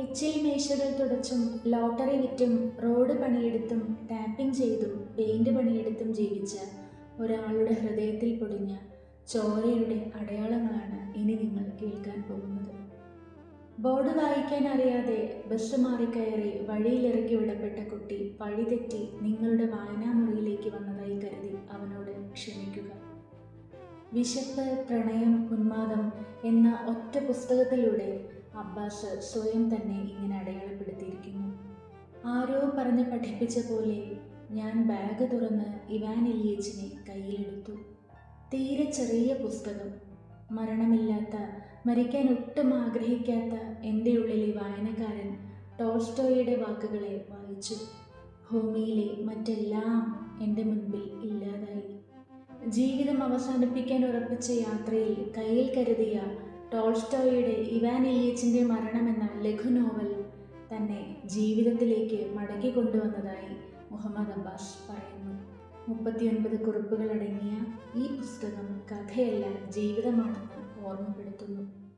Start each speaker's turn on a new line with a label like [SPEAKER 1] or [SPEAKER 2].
[SPEAKER 1] എച്ചിൽ മേശകൾ തുടച്ചും ലോട്ടറി വിറ്റും റോഡ് പണിയെടുത്തും ടാപ്പിംഗ് ചെയ്തും പെയിന്റ് പണിയെടുത്തും ജീവിച്ച ഒരാളുടെ ഹൃദയത്തിൽ പൊടിഞ്ഞ ചോരയുടെ അടയാളങ്ങളാണ് ഇനി നിങ്ങൾ കേൾക്കാൻ പോകുന്നത്. ബോർഡ് വായിക്കാൻ അറിയാതെ ബസ് മാറിക്കയറി വഴിയിലിറക്കി വിടപ്പെട്ട കുട്ടി വഴിതെറ്റി നിങ്ങളുടെ വായനാമുറിയിലേക്ക് വന്നതായി കരുതി അവനോട് ക്ഷമിക്കുക. വിശപ്പ് പ്രണയം ഉന്മാദം എന്ന ഒറ്റ പുസ്തകത്തിലൂടെ അബ്ബാസ് സ്വയം തന്നെ ഇങ്ങനെ അടയാളപ്പെടുത്തിയിരിക്കുന്നു. ആരോ പറഞ്ഞ് പഠിപ്പിച്ച പോലെ ഞാൻ ബാഗ് തുറന്ന് ഇവാൻ ഇലിയച്ചിനെ കയ്യിലെടുത്തു. തീരെ ചെറിയ പുസ്തകം. മരണമില്ലാത്ത മരിക്കാൻ ഒട്ടും ആഗ്രഹിക്കാത്ത എന്റെ ഉള്ളിലെ വായനക്കാരൻ ടോൾസ്റ്റോയുടെ വാക്കുകളെ വായിച്ചു. ഭൂമിയിലെ മറ്റെല്ലാം എന്റെ മുൻപിൽ ഇല്ലാതായി. ജീവിതം അവസാനിപ്പിക്കാൻ ഉറപ്പിച്ച യാത്രയിൽ കയ്യിൽ കരുതിയ ടോൾസ്റ്റോയുടെ ഇവാൻ ഇലിയച്ചിന്റെ മരണമെന്ന ലഘു നോവൽ തന്നെ ജീവിതത്തിലേക്ക് മടക്കി കൊണ്ടുവന്നതായി മുഹമ്മദ് അബ്ബാസ് പറയുന്നു. മുപ്പത്തിയൊൻപത് കുറിപ്പുകളടങ്ങിയ ഈ പുസ്തകം കഥയല്ല ജീവിതമാണെന്ന് ഓർമ്മപ്പെടുത്തുന്നു.